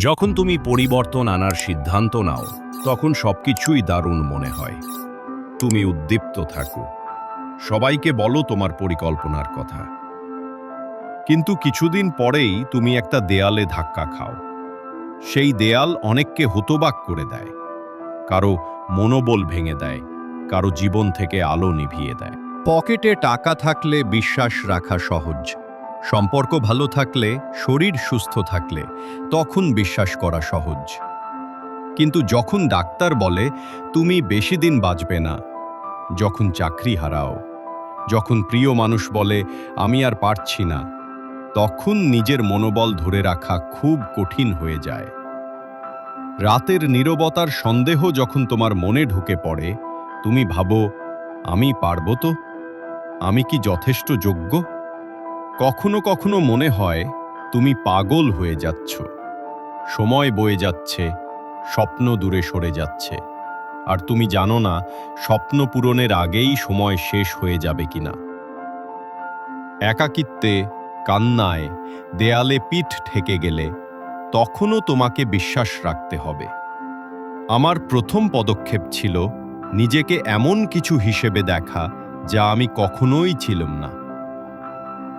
যখন তুমি পরিবর্তন আনার সিদ্ধান্ত নাও, তখন সবকিছুই দারুণ মনে হয়। তুমি উদ্দীপ্ত থাকো। সবাইকে বলো তোমার পরিকল্পনার কথা। কিন্তু কিছুদিন পরেই তুমি একটা দেয়ালে ধাক্কা খাও। সেই দেয়াল অনেককে হতবাক করে দেয়। কারও মনোবল ভেঙে দেয়, কারও জীবন থেকে আলো নিভিয়ে দেয়। পকেটে টাকা থাকলে বিশ্বাস রাখা সহজ। সম্পর্ক ভালো থাকলে, শরীর সুস্থ থাকলে, তখন বিশ্বাস করা সহজ। কিন্তু যখন ডাক্তার বলে, তুমি বেশি দিন বাঁচবে না। যখন চাকরি হারাও, যখন প্রিয় মানুষ বলে, আমি আর পারছি না, তখন নিজের মনোবল ধরে রাখা খুব কঠিন হয়ে যায়। রাতের নীরবতার সন্দেহ যখন তোমার মনে ঢুকে পড়ে, তুমি ভাবো, আমি পারব তো? আমি কি যথেষ্ট যোগ্য? কখনো কখনো মনে হয় তুমি পাগল হয়ে যাচ্ছ। সময় বয়ে যাচ্ছে, স্বপ্ন দূরে সরে যাচ্ছে। আর তুমি জানো না স্বপ্ন পূরণের আগেই সময় শেষ হয়ে যাবে কিনা। একাকিত্বে, কান্নায়, দেয়ালে পিঠ ঠেকে গেলে তখনও তোমাকে বিশ্বাস রাখতে হবে। আমার প্রথম পদক্ষেপ ছিল নিজেকে এমন কিছু হিসেবে দেখা যা আমি কখনোই ছিলাম না।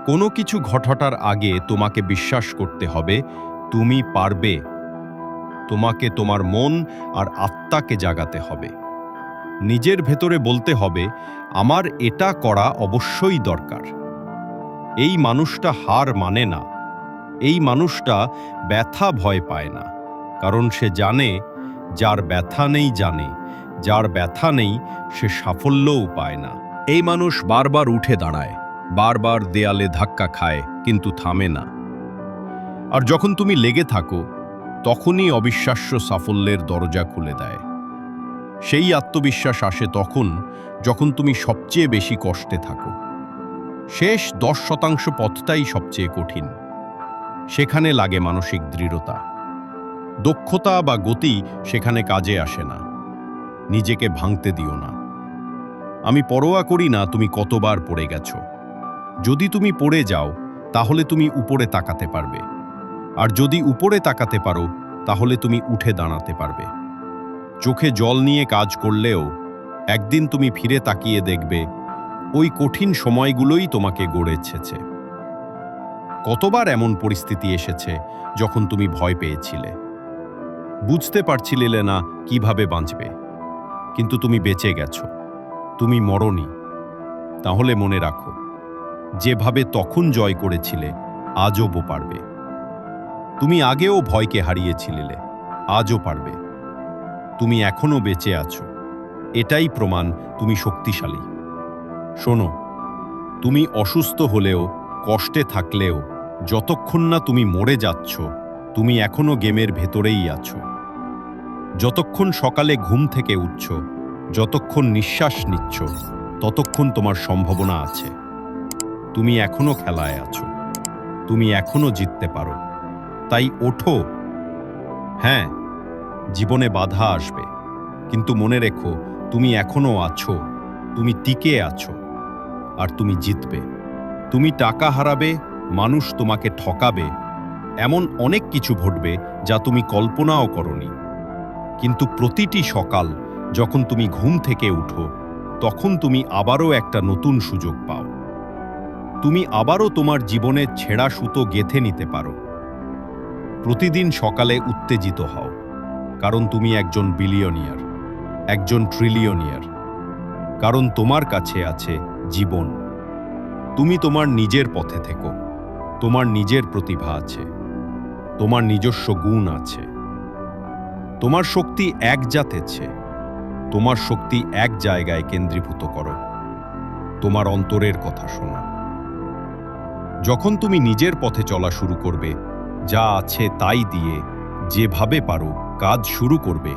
কোনো কিছু ঘটাটার আগে তোমাকে বিশ্বাস করতে হবে, তুমি পারবে। তোমাকে তোমার মন আর আত্মাকে জাগাতে হবে। নিজের ভেতরে বলতে হবে, আমার এটা করা অবশ্যই দরকার। এই মানুষটা হার মানে না। এই মানুষটা ব্যথা ভয় পায় না। কারণ সে জানে, যার ব্যথা নেই জানে, যার ব্যথা নেই সে সাফল্যও পায় না। এই মানুষ বারবার উঠে দাঁড়ায়। বারবার দেয়ালে ধাক্কা খায়, কিন্তু থামে না। আর যখন তুমি লেগে থাকো, তখনই অবিশ্বাস্য সাফল্যের দরজা খুলে দেয়। সেই আত্মবিশ্বাস আসে তখন, যখন তুমি সবচেয়ে বেশি কষ্টে থাকো। শেষ দশ শতাংশ পথটাই সবচেয়ে কঠিন। সেখানে লাগে মানসিক দৃঢ়তা। দক্ষতা বা গতি সেখানে কাজে আসে না। নিজেকে ভাঙতে দিও না। আমি পরোয়া করি না তুমি কতবার পড়ে গেছো। যদি তুমি পড়ে যাও, তাহলে তুমি উপরে তাকাতে পারবে। আর যদি উপরে তাকাতে পারো, তাহলে তুমি উঠে দাঁড়াতে পারবে। চোখে জল নিয়ে কাজ করলেও, একদিন তুমি ফিরে তাকিয়ে দেখবে, ওই কঠিন সময়গুলোই তোমাকে গড়েছেছে কতবার এমন পরিস্থিতি এসেছে, যখন তুমি ভয় পেয়েছিলে? বুঝতে পারছিলে না কীভাবে বাঁচবে। কিন্তু তুমি বেঁচে গেছো। তুমি মরনি। তাহলে মনে রাখো যেভাবে তখন জয় করেছিলে, আজও পারবে। তুমি আগেও ভয়কে হারিয়েছিলে আজও পারবে। তুমি এখনও বেঁচে আছো, এটাই প্রমাণ তুমি শক্তিশালী। শোনো, তুমি অসুস্থ হলেও, কষ্টে থাকলেও, যতক্ষণ না তুমি মরে যাচ্ছ, তুমি এখনও গেমের ভেতরেই আছো। যতক্ষণ সকালে ঘুম থেকে উঠছ, যতক্ষণ নিঃশ্বাস নিচ্ছ, ততক্ষণ তোমার সম্ভাবনা আছে। তুমি এখনও খেলায় আছো। তুমি এখনও জিততে পারো। তাই ওঠো। হ্যাঁ জীবনে বাধা আসবে। কিন্তু মনে রেখো, তুমি এখনও আছো। তুমি টিকে আছো। আর তুমি জিতবে। তুমি টাকা হারাবে, মানুষ তোমাকে ঠকাবে। এমন অনেক কিছু ঘটবে যা তুমি কল্পনাও করনি। কিন্তু প্রতিটি সকাল যখন তুমি ঘুম থেকে উঠো, তখন তুমি আবারও একটা নতুন সুযোগ পাও। তুমি আবারও তোমার জীবনে ছেঁড়া সুতো গেথে নিতে পারো। প্রতিদিন সকালে উত্তেজিত হও, কারণ তুমি একজন বিলিয়নিয়ার, একজন ট্রিলিয়নিয়ার। কারণ তোমার কাছে আছে জীবন। তুমি তোমার নিজের পথে থেকো, তোমার নিজের প্রতিভা আছে, তোমার নিজস্ব গুণ আছে। তোমার শক্তি এক জাতেছে তোমার শক্তি এক জায়গায় কেন্দ্রীভূত করো। তোমার অন্তরের কথা শোনো। যখন তুমি নিজের পথে চলা শুরু করবে, যা আছে তাই দিয়ে যেভাবে পারো কাজ শুরু করবে,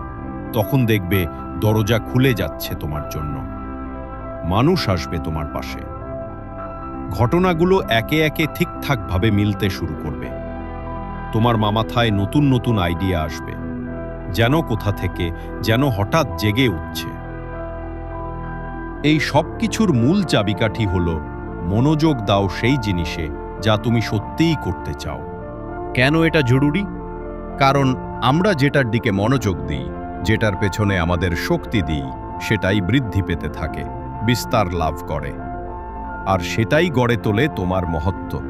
তখন দেখবে দরজা খুলে যাচ্ছে তোমার জন্য। মানুষ আসবে তোমার পাশে। ঘটনাগুলো একে একে ঠিকঠাকভাবে মিলতে শুরু করবে। তোমার মামাথায় নতুন নতুন আইডিয়া আসবে, যেন কোথা থেকে যেন হঠাৎ জেগে উঠছে। এই সব কিছুর মূল চাবিকাঠি হল মনোযোগ দাও সেই জিনিসে যা তুমি সত্যিই করতে চাও। কেন এটা জরুরি? কারণ আমরা যেটার দিকে মনোযোগ দিই, যেটার পেছনে আমাদের শক্তি দিই, সেটাই বৃদ্ধি পেতে থাকে, বিস্তার লাভ করে। আর সেটাই গড়ে তোলে তোমার মহত্ব।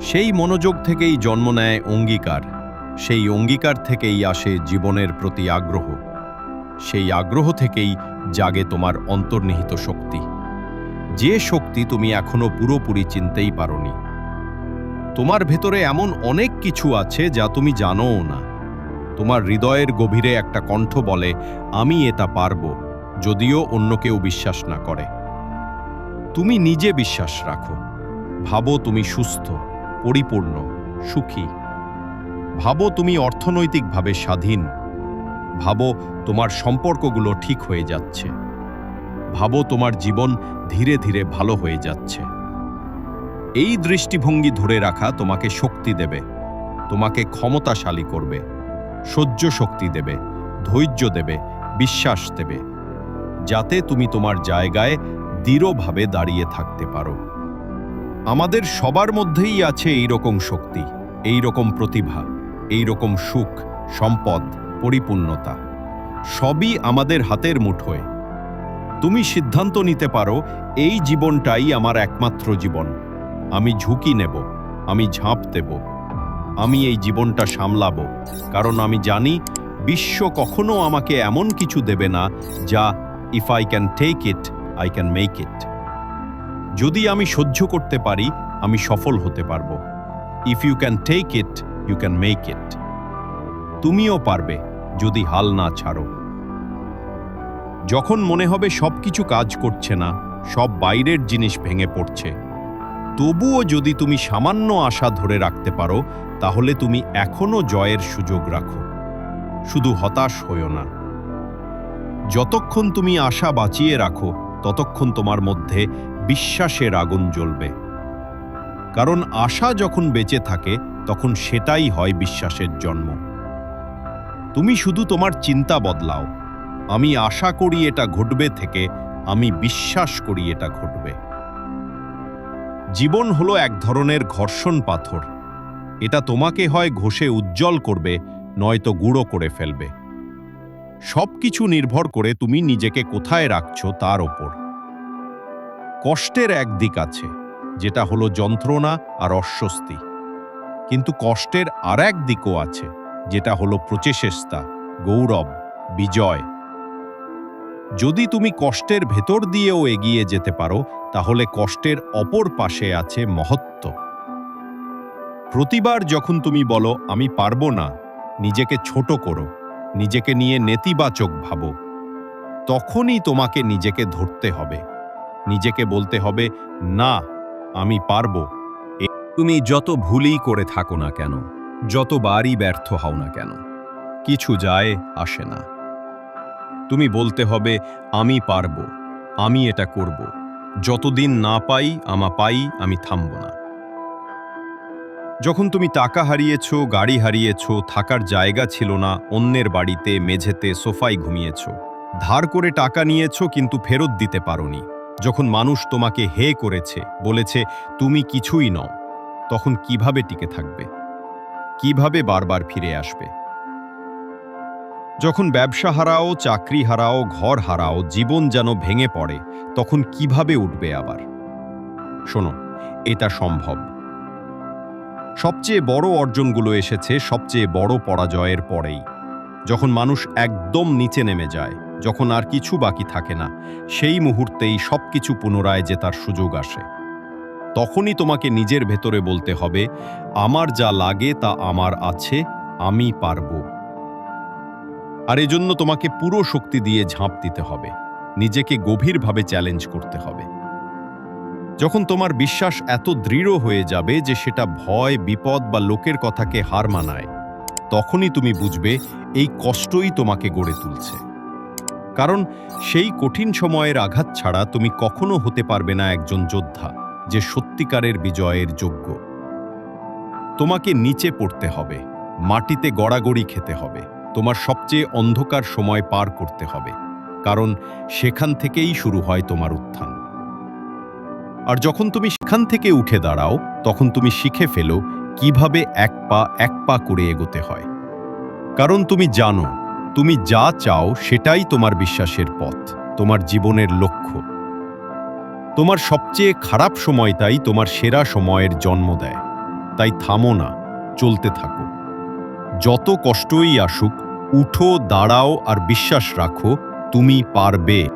সেই মনোযোগ থেকেই জন্ম নেয় অঙ্গীকার, সেই অঙ্গীকার থেকেই আসে জীবনের প্রতি আগ্রহ, সেই আগ্রহ থেকেই জাগে তোমার অন্তর্নিহিত শক্তি। যে শক্তি তুমি এখনও পুরোপুরি চিনতেই পারোনি। তোমার ভেতরে এমন অনেক কিছু আছে যা তুমি জানোও না। তোমার হৃদয়ের গভীরে একটা কণ্ঠ বলে, আমি এটা পারব, যদিও অন্য কেউ বিশ্বাস না করে। তুমি নিজে বিশ্বাস রাখো। ভাবো তুমি সুস্থ, পরিপূর্ণ, সুখী। ভাবো তুমি অর্থনৈতিকভাবে স্বাধীন। ভাবো তোমার সম্পর্কগুলো ঠিক হয়ে যাচ্ছে। ভাবো তোমার জীবন ধীরে ধীরে ভালো হয়ে যাচ্ছে। এই দৃষ্টিভঙ্গি ধরে রাখা তোমাকে শক্তি দেবে, তোমাকে ক্ষমতাশালী করবে, সহ্য শক্তি দেবে, ধৈর্য দেবে, বিশ্বাস দেবে, যাতে তুমি তোমার জায়গায় দৃঢ়ভাবে দাঁড়িয়ে থাকতে পারো। আমাদের সবার মধ্যেই আছে এই রকম শক্তি এই রকম প্রতিভা এই রকম সুখ, সম্পদ, পরিপূর্ণতা। সবই আমাদের হাতের মুঠোয়। তুমি সিদ্ধান্ত নিতে পারো, এই জীবনটাই আমার একমাত্র জীবন। আমি ঝুঁকি নেব, আমি ঝাঁপ দেব, আমি এই জীবনটা সামলাব, কারণ আমি জানি বিশ্ব কখনো আমাকে এমন কিছু দেবে না যা if I can take it I can make it যদি আমি সহ্য করতে পারি, আমি সফল হতে পারব। If you can take it you can make it তুমিও পারবে, যদি হাল না ছাড়ো। যখন মনে হবে সবকিছু কাজ করছে না, সব বাইরের জিনিস ভেঙে পড়ছে। তবুও যদি তুমি সামান্য আশা ধরে রাখতে পারো, তাহলে তুমি এখনও জয়ের সুযোগ রাখো। শুধু হতাশ হইও না। যতক্ষণ তুমি আশা বাঁচিয়ে রাখো, ততক্ষণ তোমার মধ্যে বিশ্বাসের আগুন জ্বলবে। কারণ আশা যখন বেঁচে থাকে, তখন সেটাই হয় বিশ্বাসের জন্ম। তুমি শুধু তোমার চিন্তা বদলাও। আমি আশা করি এটা ঘটবে থেকে আমি বিশ্বাস করি এটা ঘটবে। জীবন হলো এক ধরনের ঘর্ষণ পাথর। এটা তোমাকে হয় ঘষে উজ্জ্বল করবে, নয়তো গুঁড়ো করে ফেলবে। সবকিছু নির্ভর করে তুমি নিজেকে কোথায় রাখছো তার ওপর। কষ্টের এক দিক আছে, যেটা হলো যন্ত্রণা আর অস্বস্তি। কিন্তু কষ্টের আর এক দিকও আছে, যেটা হলো প্রচেষ্টা, গৌরব, বিজয়। যদি তুমি কষ্টের ভেতর দিয়েও এগিয়ে যেতে পারো, তাহলে কষ্টের অপর পাশে আছে মহত্ব। প্রতিবার যখন তুমি বলো, আমি পারব না, নিজেকে ছোট করো, নিজেকে নিয়ে নেতিবাচক ভাবো, তখনই তোমাকে নিজেকে ধরতে হবে। নিজেকে বলতে হবে, না, আমি পারব। তুমি যত ভুলই করে থাকো না কেন, যতবারই ব্যর্থ হও না কেন, কিছু যায় আসে না। তুমি বলতে হবে, আমি পারব, আমি এটা করব। যতদিন না পাই, আমা পাই, আমি থামব না। যখন তুমি টাকা হারিয়েছ, গাড়ি হারিয়েছ, থাকার জায়গা ছিল না, অন্যের বাড়িতে, মেঝেতে, সোফায় ঘুমিয়েছ, ধার করে টাকা নিয়েছ, কিন্তু ফেরত দিতে পারোনি। যখন মানুষ তোমাকে হে করেছে, বলেছে, তুমি কিছুই নও, তখন কীভাবে টিকে থাকবে? কীভাবে বারবার ফিরে আসবে? যখন ব্যবসা হারাও, চাকরি হারাও, ঘর হারাও, জীবন যেন ভেঙে পড়ে, তখন কীভাবে উঠবে আবার? শোনো, এটা সম্ভব। সবচেয়ে বড় অর্জনগুলো এসেছে সবচেয়ে বড় পরাজয়ের পরেই। যখন মানুষ একদম নিচে নেমে যায়, যখন আর কিছু বাকি থাকে না, সেই মুহূর্তেই সবকিছু পুনরায় জেতার সুযোগ আসে। তখনই তোমাকে নিজের ভেতরে বলতে হবে, আমার যা লাগে তা আমার আছে, আমি পারব। আর এজন্য তোমাকে পুরো শক্তি দিয়ে ঝাঁপ দিতে হবে। নিজেকে গভীরভাবে চ্যালেঞ্জ করতে হবে। যখন তোমার বিশ্বাস এত দৃঢ় হয়ে যাবে যে সেটা ভয়, বিপদ বা লোকের কথাকে হার মানায়, তখনই তুমি বুঝবে এই কষ্টই তোমাকে গড়ে তুলছে। কারণ সেই কঠিন সময়ের আঘাত ছাড়া তুমি কখনো হতে পারবে না একজন যোদ্ধা যে সত্যিকারের বিজয়ের যোগ্য। তোমাকে নিচে পড়তে হবে, মাটিতে গড়াগড়ি খেতে হবে। তোমার সবচেয়ে অন্ধকার সময় পার করতে হবে, কারণ সেখান থেকেই শুরু হয় তোমার উত্থান। আর যখন তুমি সেখান থেকে উঠে দাঁড়াও, তখন তুমি শিখে ফেলো কীভাবে এক পা এক পা করে এগোতে হয়। কারণ তুমি জানো, তুমি যা চাও সেটাই তোমার বিশ্বাসের পথ, তোমার জীবনের লক্ষ্য। তোমার সবচেয়ে খারাপ সময়টাই তোমার সেরা সময়ের জন্ম দেয়। তাই থামো না, চলতে থাকো। যত কষ্টই আসুক উঠো দাঁড়াও আর বিশ্বাস রাখো তুমি পারবে।